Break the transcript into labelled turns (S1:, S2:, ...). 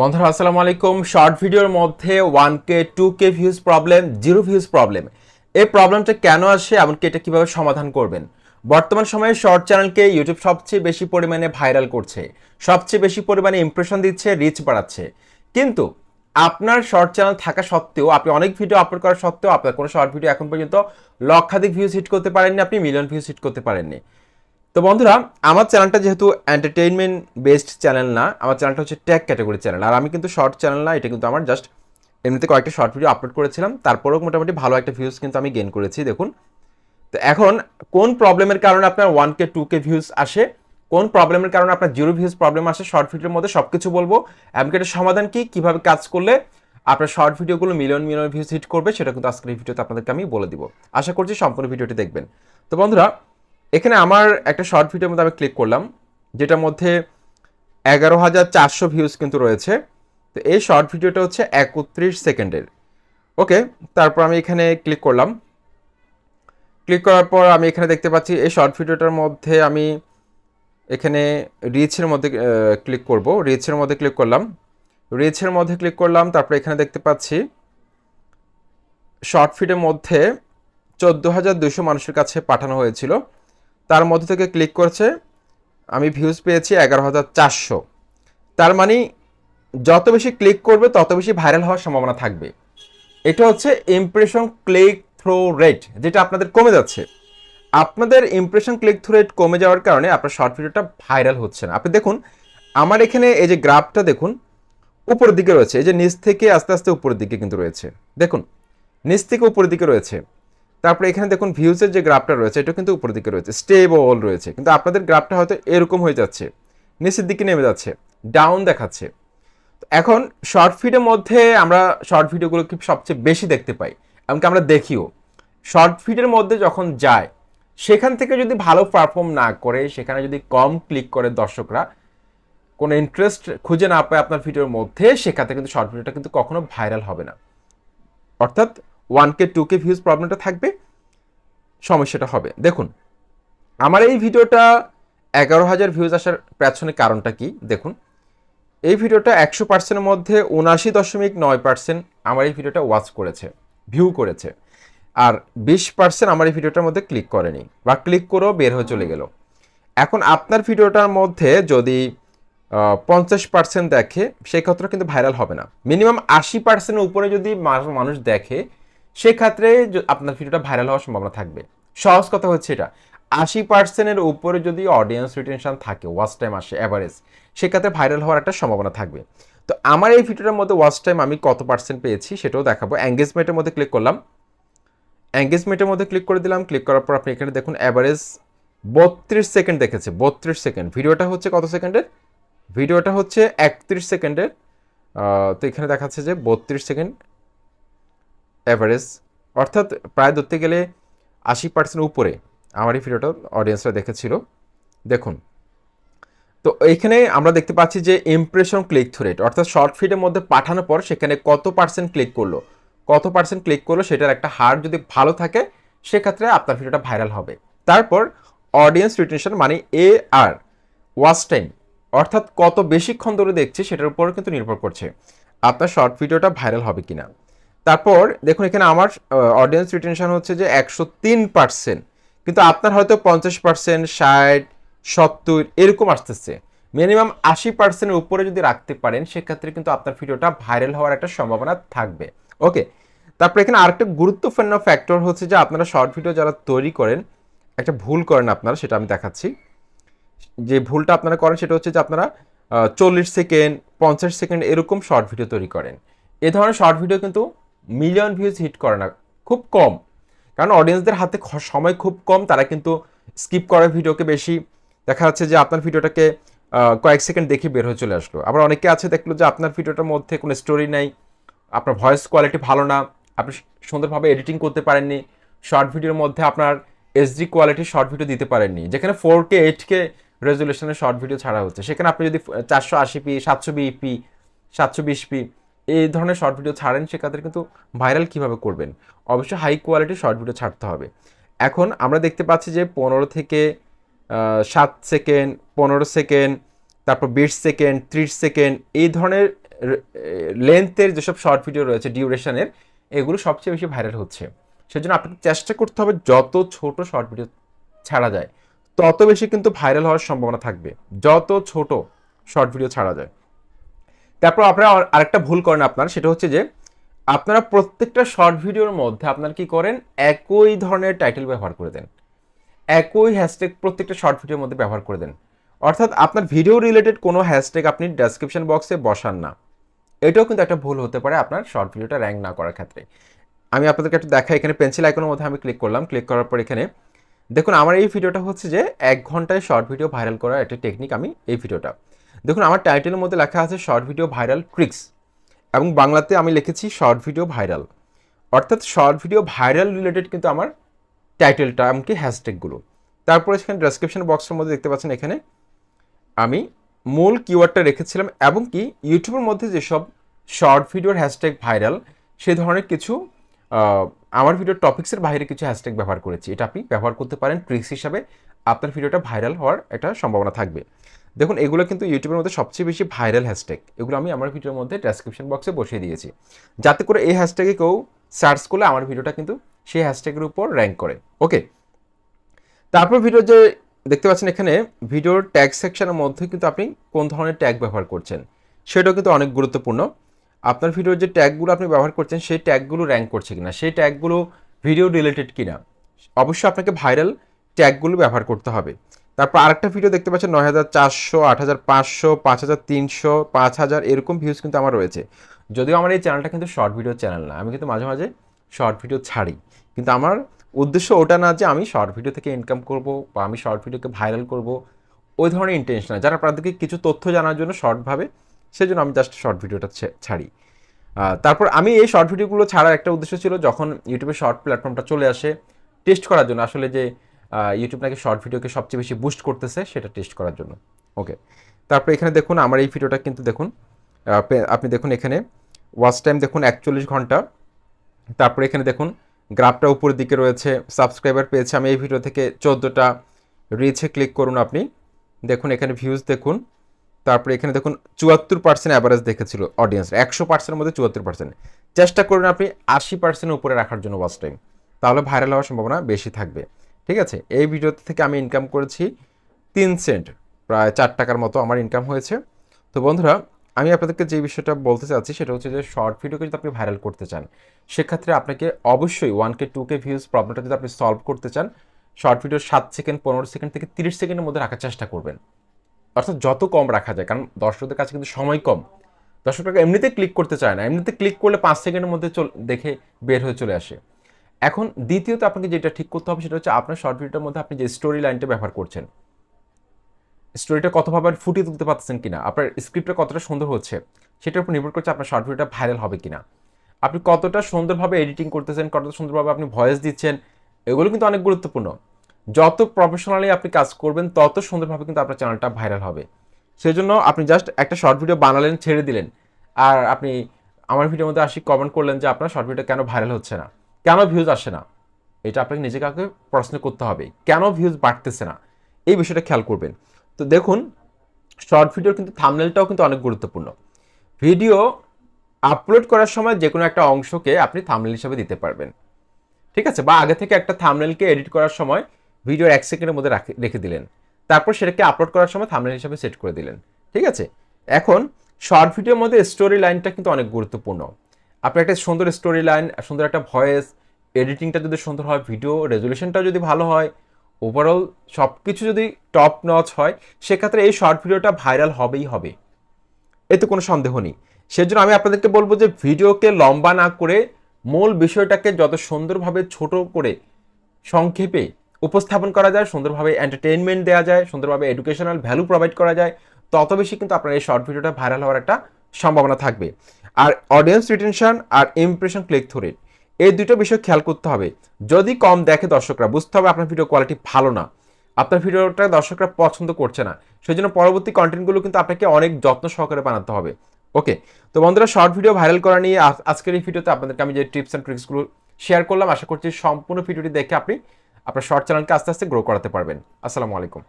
S1: বন্ধুরা, আসসালামু আলাইকুম। শর্ট ভিডিওর মধ্যে one K two K views problem zero views problem এই প্রবলেমটা কেন আসে, এমনকি এটা কীভাবে সমাধান করবেন? বর্তমান সময়ে শর্ট চ্যানেলকে ইউটিউব সবচেয়ে বেশি পরিমাণে ভাইরাল করছে, সবচেয়ে বেশি পরিমাণে ইমপ্রেশন দিচ্ছে রিচ বাড়াচ্ছে। কিন্তু আপনার শর্ট চ্যানেল থাকা সত্ত্বেও, আপনি অনেক ভিডিও আপলোড করা সত্ত্বেও, আপনার কোনো শর্ট ভিডিও এখন পর্যন্ত লক্ষাধিক ভিউজ হিট করতে পারেননি, আপনি মিলিয়ন ভিউজ হিট করতে পারেননি। তো বন্ধুরা, আমার চ্যানেলটা যেহেতু এন্টারটেইনমেন্ট বেসড চ্যানেল না, আমার চ্যানেলটা হচ্ছে ট্যাগ ক্যাটাগরি চ্যানেল আর আমি কিন্তু শর্ট চ্যানেল না, এটা কিন্তু আমার জাস্ট এমনিতে কয়েকটা শর্ট ভিডিও আপলোড করেছিলাম। তারপরেও মোটামুটি ভালো একটা ভিউজ কিন্তু আমি গেন করেছি, দেখুন। তো এখন, কোন প্রবলেমের কারণে আপনার one K two K views আসে? কোন প্রবলেমের কারণে আপনার জিরো ভিউজ প্রবলেম আসে? শর্ট ভিডিওর মধ্যে সব কিছু বলব এমনকি এটার সমাধান কি? কীভাবে কাজ করলে আপনার শর্ট ভিডিওগুলো মিলিয়ন মিলিয়ন ভিউজ হিট করবে? সেটা কিন্তু আজকের ভিডিওতে আপনাদেরকে আমি বলে দিব। আশা করছি সম্পূর্ণ ভিডিওটি দেখবেন। তো বন্ধুরা এখানে আমার একটা শর্ট ভিডিওর মধ্যে আমি ক্লিক করলাম, যেটার মধ্যে এগারো হাজার চারশো ভিউজ কিন্তু রয়েছে। তো এই শর্ট ভিডিওটা হচ্ছে একত্রিশ সেকেন্ডের। ওকে তারপর আমি এখানে ক্লিক করলাম। ক্লিক করার পর আমি এখানে দেখতে পাচ্ছি, এই শর্ট ভিডিওটার মধ্যে আমি এখানে রিচের মধ্যে ক্লিক করব। রিচের মধ্যে ক্লিক করলাম। রিচের মধ্যে ক্লিক করলাম, তারপর এখানে দেখতে পাচ্ছি শর্ট ফিডের মধ্যে চোদ্দ হাজার দুশো মানুষের কাছে পাঠানো হয়েছিল। তার মধ্যে থেকে ক্লিক করছে, আমি ভিউজ পেয়েছি এগারো হাজার চারশো। তার মানে যত বেশি ক্লিক করবে, তত বেশি ভাইরাল হওয়ার সম্ভাবনা থাকবে। এটা হচ্ছে ইমপ্রেশন ক্লিক থ্রো রেট যেটা আপনাদের কমে যাচ্ছে। আপনাদের ইমপ্রেশন ক্লিক থ্রু রেট কমে যাওয়ার কারণে আপনার শর্ট ভিডিওটা ভাইরাল হচ্ছে না। আপনি দেখুন, আমার এখানে এই যে গ্রাফটা দেখুন, উপরের দিকে রয়েছে। এই যে নিচ থেকে আস্তে আস্তে উপরের দিকে কিন্তু রয়েছে। দেখুন, নিচ থেকে উপরের দিকে রয়েছে। তারপরে এখানে দেখুন ভিউজের যে গ্রাফটা রয়েছে এটা কিন্তু উপরের দিকে রয়েছে স্টেবল রয়েছে। কিন্তু আপনাদের গ্রাফটা হয়তো এরকম হয়ে যাচ্ছে, নিচের দিকে নেমে যাচ্ছে ডাউন দেখাচ্ছে। এখন শর্ট ফিডের মধ্যে আমরা শর্ট ভিডিওগুলো কি সবচেয়ে বেশি দেখতে পাই? এমনকি আমরা দেখিও। শর্ট ফিডের মধ্যে যখন যায়, সেখান থেকে যদি ভালো পারফর্ম না করে, সেখানে যদি কম ক্লিক করে দর্শকরা, কোনো ইন্টারেস্ট খুঁজে না পায় আপনার ভিডিওর মধ্যে সেক্ষেত্রে কিন্তু শর্ট ভিডিওটা কিন্তু কখনো ভাইরাল হবে না। অর্থাৎ one K two K views প্রবলেমটা থাকবে, সমস্যাটা হবে। দেখুন, আমার এই ভিডিওটা এগারো হাজার ভিউজ আসার পেছনে কারণটা কি? দেখুন, এই ভিডিওটা একশো পার্সেন্টের মধ্যে উনাশি দশমিক নয় পার্সেন্ট আমার এই ভিডিওটা ওয়াচ করেছে ভিউ করেছে। আর বিশ পার্সেন্ট আমার এই ভিডিওটার মধ্যে ক্লিক করেনি বা ক্লিক করেও বের হয়ে চলে গেল। এখন আপনার ভিডিওটার মধ্যে যদি পঞ্চাশ পার্সেন্ট দেখে সেক্ষেত্রে কিন্তু ভাইরাল হবে না। মিনিমাম আশি পার্সেন্টের উপরে যদি মানুষ দেখে সেক্ষেত্রে আপনার ভিডিওটা ভাইরাল হওয়ার সম্ভাবনা থাকবে। সহজ কথা হচ্ছে এটা। আশি পার্সেন্টের উপরে যদি অডিয়েন্স রিটেনশন থাকে ওয়াচ টাইম আসে অ্যাভারেজ সেক্ষেত্রে ভাইরাল হওয়ার একটা সম্ভাবনা থাকবে। তো আমার এই ভিডিওটার মধ্যে ওয়াচ টাইম আমি কত পার্সেন্ট পেয়েছি সেটাও দেখাবো। এঙ্গেজমেন্টের মধ্যে ক্লিক করলাম। এঙ্গেজমেন্টের মধ্যে ক্লিক করে দিলাম। ক্লিক করার পর আপনি এখানে দেখুন অ্যাভারেজ বত্রিশ সেকেন্ড দেখেছে। বত্রিশ সেকেন্ড ভিডিওটা হচ্ছে কত সেকেন্ডের ভিডিওটা হচ্ছে একত্রিশ সেকেন্ডের তো এখানে দেখাচ্ছে যে বত্রিশ সেকেন্ড অ্যাভারেজ অর্থাৎ প্রায় ধরতে গেলে আশি পার্সেন্ট উপরে আমার এই ভিডিওটা অডিয়েন্সরা দেখেছিল। দেখুন। তো এইখানে আমরা দেখতে পাচ্ছি যে ইমপ্রেশন ক্লিক থ্রু রেট অর্থাৎ শর্ট ফিডের মধ্যে পাঠানোর পর সেখানে কত পার্সেন্ট ক্লিক করল? কত পার্সেন্ট ক্লিক করল? সেটার একটা হার যদি ভালো থাকে, সেক্ষেত্রে আপনার ভিডিওটা ভাইরাল হবে। তারপর অডিয়েন্স রিটেনশন মানে এ আর ওয়াচ টাইম অর্থাৎ কত বেশিক্ষণ ধরে দেখছে, সেটার উপর কিন্তু নির্ভর করছে। আপনার শর্ট ভিডিওটা ভাইরাল হবে কিনা। তারপর দেখুন, এখানে আমার অডিয়েন্স রিটেনশন হচ্ছে যে একশো তিন পার্সেন্ট কিন্তু আপনার হয়তো পঞ্চাশ পার্সেন্ট ষাট, সত্তর, এরকম আসতেছে। মিনিমাম আশি পার্সেন্টের উপরে যদি রাখতে পারেন, সেক্ষেত্রে কিন্তু আপনার ভিডিওটা ভাইরাল হওয়ার একটা সম্ভাবনা থাকবে। ওকে তারপর এখানে আরেকটা গুরুত্বপূর্ণ ফ্যাক্টর হচ্ছে যে আপনারা শর্ট ভিডিও যারা তৈরি করেন, একটা ভুল করেন আপনারা, সেটা আমি দেখাচ্ছি। যে ভুলটা আপনারা করেন, সেটা হচ্ছে যে আপনারা চল্লিশ সেকেন্ড, পঞ্চাশ সেকেন্ড এরকম শর্ট ভিডিও তৈরি করেন। এ ধরনের শর্ট ভিডিও কিন্তু মিলিয়ন ভিউজ হিট করে না, খুব কম। কারণ অডিয়েন্সদের হাতে সময় খুব কম, তারা কিন্তু স্কিপ করে ভিডিওকে বেশি। দেখা যাচ্ছে যে আপনার ভিডিওটাকে কয়েক সেকেন্ড দেখে বের হয়ে চলে আসলো। আবার অনেকে আছে দেখল যে আপনার ভিডিওটার মধ্যে কোনো স্টোরি নাই, আপনার ভয়েস কোয়ালিটি ভালো না, আপনি সুন্দরভাবে এডিটিং করতে পারেননি শর্ট ভিডিওর মধ্যে আপনার এইচডি কোয়ালিটির শর্ট ভিডিও দিতে পারেননি। যেখানে ফোর কে এইট কে রেজুলেশনের শর্ট ভিডিও ছাড়া হচ্ছে। সেখানে আপনি যদি চারশো আশি পি, সাতশো বিপি সাতশো বিশ পি এই ধরনের শর্ট ভিডিও ছাড়েন সেক্ষেত্রে কিন্তু ভাইরাল কীভাবে করবেন? অবশ্যই হাই কোয়ালিটির শর্ট ভিডিও ছাড়তে হবে। এখন আমরা দেখতে পাচ্ছি যে পনেরো থেকে সাত সেকেন্ড পনেরো সেকেন্ড তারপর বিশ সেকেন্ড ত্রিশ সেকেন্ড এই ধরনের লেন্থের যেসব শর্ট ভিডিও রয়েছে ডিউরেশনের এগুলো সবচেয়ে বেশি ভাইরাল হচ্ছে। সেজন্য আপনাকে চেষ্টা করতে হবে যত ছোট শর্ট ভিডিও ছাড়া যায়, তত বেশি কিন্তু ভাইরাল হওয়ার সম্ভাবনা থাকবে। যত ছোট শর্ট ভিডিও ছাড়া যায়। তারপর আপনারা আর- আরেকটা ভুল করেন আপনার, সেটা হচ্ছে যে আপনারা প্রত্যেকটা শর্ট ভিডিওর মধ্যে আপনারা কি করেন? একই ধরনের টাইটেল ব্যবহার করে দেন। একই হ্যাশট্যাগ প্রত্যেকটা শর্ট ভিডিওর মধ্যে ব্যবহার করে দেন। অর্থাৎ আপনার ভিডিও রিলেটেড কোনো হ্যাশট্যাগ আপনি ডেসক্রিপশন বক্সে বসান না। এটাও কিন্তু একটা ভুল হতে পারে আপনার শর্ট ভিডিওটা র্যাঙ্ক না করার ক্ষেত্রে। আমি আপনাদেরকে একটু দেখাই, এখানে পেন্সিল আইকনের মধ্যে আমি ক্লিক করলাম। ক্লিক করার পর এখানে দেখুন, আমার এই ভিডিওটা হচ্ছে যে এক ঘন্টায় শর্ট ভিডিও ভাইরাল করার একটা টেকনিক আমি এই ভিডিওটা দেখুন, আমার টাইটেলের মধ্যে লেখা আছে শর্ট ভিডিও ভাইরাল ট্রিক্স এবং বাংলাতে আমি লিখেছি শর্ট ভিডিও ভাইরাল অর্থাৎ শর্ট ভিডিও ভাইরাল রিলেটেড কিন্তু আমার টাইটেলটা এমনকি হ্যাশট্যাগুলো তারপরে সেখানে ডেসক্রিপশন বক্সের মধ্যে দেখতে পাচ্ছেন এখানে আমি মূল কিওয়ার্ডটা রেখেছিলাম এবং কি ইউটিউবের মধ্যে যেসব শর্ট ভিডিওর হ্যাশট্যাগ ভাইরাল সেই ধরনের কিছু আমার ভিডিওর টপিক্সের বাইরে কিছু হ্যাশট্যাগ ব্যবহার করেছি। এটা আপনি ব্যবহার করতে পারেন ট্রিক্স হিসাবে আপনার ভিডিওটা ভাইরাল হওয়ার একটা সম্ভাবনা থাকবে। দেখুন, এগুলো কিন্তু ইউটিউবের মধ্যে সবচেয়ে বেশি ভাইরাল হ্যাশট্যাগ এগুলো আমি আমার ভিডিওর মধ্যে ডেসক্রিপশন বক্সে বসিয়ে দিয়েছি। যাতে করে এই হ্যাশট্যাগে কেউ সার্চ করলে আমার ভিডিওটা কিন্তু সেই হ্যাশট্যাগের উপর র্যাঙ্ক করে। ওকে তারপর ভিডিও যে দেখতে পাচ্ছেন এখানে ভিডিওর ট্যাগ সেকশনের মধ্যে কিন্তু আপনি কোন ধরনের ট্যাগ ব্যবহার করছেন, সেটাও কিন্তু অনেক গুরুত্বপূর্ণ। আপনার ভিডিওর যে ট্যাগগুলো আপনি ব্যবহার করছেন, সেই ট্যাগগুলো র্যাঙ্ক করছে কিনা, সেই ট্যাগগুলো ভিডিও রিলেটেড কিনা, অবশ্যই আপনাকে ভাইরাল ট্যাগগুলো ব্যবহার করতে হবে। তারপর আরেকটা ভিডিও দেখতে পাচ্ছেন, নয় হাজার চারশো, আট হাজার পাঁচশো, পাঁচ হাজার তিনশো, পাঁচ হাজার, এরকম ভিউজ কিন্তু আমার রয়েছে। যদিও আমার এই চ্যানেলটা কিন্তু শর্ট ভিডিও চ্যানেল না, আমি কিন্তু মাঝে মাঝে শর্ট ভিডিও ছাড়ি। কিন্তু আমার উদ্দেশ্য ওটা না যে আমি শর্ট ভিডিও থেকে ইনকাম করব বা আমি শর্ট ভিডিওকে ভাইরাল করব, ওই ধরনের ইন্টেনশন না। যারা আপনাদেরকে কিছু তথ্য জানার জন্য শর্টভাবে সেই জন্য আমি জাস্ট শর্ট ভিডিওটা ছাড়ি। তারপর আমি এই শর্ট ভিডিওগুলো ছাড়ার একটা উদ্দেশ্য ছিল, যখন ইউটিউবে শর্ট প্ল্যাটফর্মটা চলে আসে টেস্ট করার জন্য। আসলে যে ইউটিউব নাকি শর্ট ভিডিওকে সবচেয়ে বেশি বুস্ট করতেছে সেটা টেস্ট করার জন্য। ওকে তারপরে এখানে দেখুন, আমার এই ভিডিওটা কিন্তু দেখুন আপনি দেখুন এখানে ওয়াচ টাইম দেখুন একচল্লিশ ঘণ্টা। তারপরে এখানে দেখুন গ্রাফটা উপরের দিকে রয়েছে সাবস্ক্রাইবার পেয়েছে, আমি এই ভিডিও থেকে চোদ্দোটা রিচে ক্লিক করুন আপনি। দেখুন এখানে ভিউজ দেখুন, তারপরে এখানে দেখুন চুয়াত্তর পার্সেন্ট অ্যাভারেজ দেখেছিল অডিয়েন্স একশো পার্সেন্টের মধ্যে চুয়াত্তর পার্সেন্ট চেষ্টা করুন আপনি আশি পার্সেন্টের উপরে রাখার জন্য ওয়াচ টাইম তাহলে ভাইরাল হওয়ার সম্ভাবনা বেশি থাকবে। ঠিক আছে? এই ভিডিও থেকে আমি ইনকাম করেছি তিন সেন্ট প্রায় চার টাকার মতো আমার ইনকাম হয়েছে। তো বন্ধুরা, আমি আপনাদেরকে যে বিষয়টা বলতে চাচ্ছি সেটা হচ্ছে যে শর্ট ভিডিওকে যদি আপনি ভাইরাল করতে চান, সেক্ষেত্রে আপনাকে অবশ্যই one K two K views প্রবলেমটা যদি আপনি সলভ করতে চান শর্ট ভিডিও সাত সেকেন্ড পনেরো সেকেন্ড থেকে তিরিশ সেকেন্ডের মধ্যে রাখার চেষ্টা করবেন। অর্থাৎ যত কম রাখা যায়, কারণ দর্শকদের কাছে কিন্তু সময় কম। দর্শকরা এমনিতে ক্লিক করতে চায় না, এমনিতে ক্লিক করলে পাঁচ সেকেন্ডের মধ্যে চল, দেখে বের হয়ে চলে আসে। এখন দ্বিতীয়ত আপনাকে যেটা ঠিক করতে হবে সেটা হচ্ছে আপনার শর্ট ভিডিওর মধ্যে আপনি যে স্টোরি লাইনটা ব্যবহার করছেন স্টোরিটা কতভাবে ফুটিয়ে তুলতে পারতেছেন কিনা, আপনার স্ক্রিপ্টটা কতটা সুন্দর হচ্ছে, সেটার উপর নির্ভর করছে আপনার শর্ট ভিডিওটা ভাইরাল হবে কিনা, আপনি কতটা সুন্দরভাবে এডিটিং করতেছেন, কতটা সুন্দরভাবে আপনি ভয়েস দিচ্ছেন, এগুলো কিন্তু অনেক গুরুত্বপূর্ণ। যত প্রফেশনালি আপনি কাজ করবেন, তত সুন্দরভাবে কিন্তু আপনার চ্যানেলটা ভাইরাল হবে। সেই জন্য আপনি জাস্ট একটা শর্ট ভিডিও বানালেন, ছেড়ে দিলেন, আর আপনি আমার ভিডিওর মধ্যে আসি কমেন্ট করলেন যে আপনার শর্ট ভিডিও কেন ভাইরাল হচ্ছে না। কেন ভিউজ আসে না? এটা আপনাকে নিজেকে আগে প্রশ্ন করতে হবে। কেন ভিউজ বাড়তেছে না? এই বিষয়টা খেয়াল করবেন। তো দেখুন শর্ট ভিডিওর কিন্তু থামনেলটাও কিন্তু অনেক গুরুত্বপূর্ণ। ভিডিও আপলোড করার সময় যে কোনো একটা অংশকে আপনি থামনেল হিসাবে দিতে পারবেন। ঠিক আছে? বা আগে থেকে একটা থামনেলকে এডিট করার সময় ভিডিওর এক সেকেন্ডের মধ্যে রাখে- রেখে দিলেন। তারপর সেটাকে আপলোড করার সময় থামনেল হিসাবে সেট করে দিলেন। ঠিক আছে? এখন শর্ট ভিডিওর মধ্যে স্টোরি লাইনটা কিন্তু অনেক গুরুত্বপূর্ণ। আপনার একটা সুন্দর স্টোরি লাইন সুন্দর একটা ভয়েস এডিটিংটা যদি সুন্দর হয় ভিডিও রেজলিউশনটা যদি ভালো হয় ওভারঅল সব কিছু যদি টপ নচ হয়, সেক্ষেত্রে এই শর্ট ভিডিওটা ভাইরাল হবেই হবে। এতে কোনো সন্দেহ নেই। সেজন্য আমি আপনাদেরকে বলব যে ভিডিওকে লম্বা না করে মূল বিষয়টাকে যত সুন্দরভাবে ছোট করে সংক্ষেপে উপস্থাপন করা যায়, সুন্দরভাবে এন্টারটেনমেন্ট দেওয়া যায়, সুন্দরভাবে এডুকেশনাল ভ্যালু প্রোভাইড করা যায়, তত বেশি কিন্তু আপনার এই শর্ট ভিডিওটা ভাইরাল হওয়ার একটা সম্ভাবনা থাকবে। আর অডিয়েন্স রিটেনশন আর ইমপ্রেশন ক্লিক থ্রু রেট এই দুটো বিষয় খেয়াল করতে হবে। যদি কম দেখে দর্শকরা, বুঝতে হবে আপনার ভিডিও কোয়ালিটি ভালো না। আপনার ভিডিওটা দর্শকরা পছন্দ করছে না। সেই জন্য পরবর্তী কন্টেন্টগুলো কিন্তু আপনাকে অনেক যত্ন সহকারে বানাতে হবে। ওকে তো বন্ধুরা শর্ট ভিডিও ভাইরাল করা নিয়ে আজ- আজকের এই ভিডিওতে আপনাদেরকে আমি যে টিপস অ্যান্ড ট্রিক্সগুলো শেয়ার করলাম, আশা করছি সম্পূর্ণ ভিডিওটি দেখে আপনি আপনার শর্ট চ্যানেলকে আস্তে আস্তে গ্রো করাতে পারবেন। আসসালামু আলাইকুম।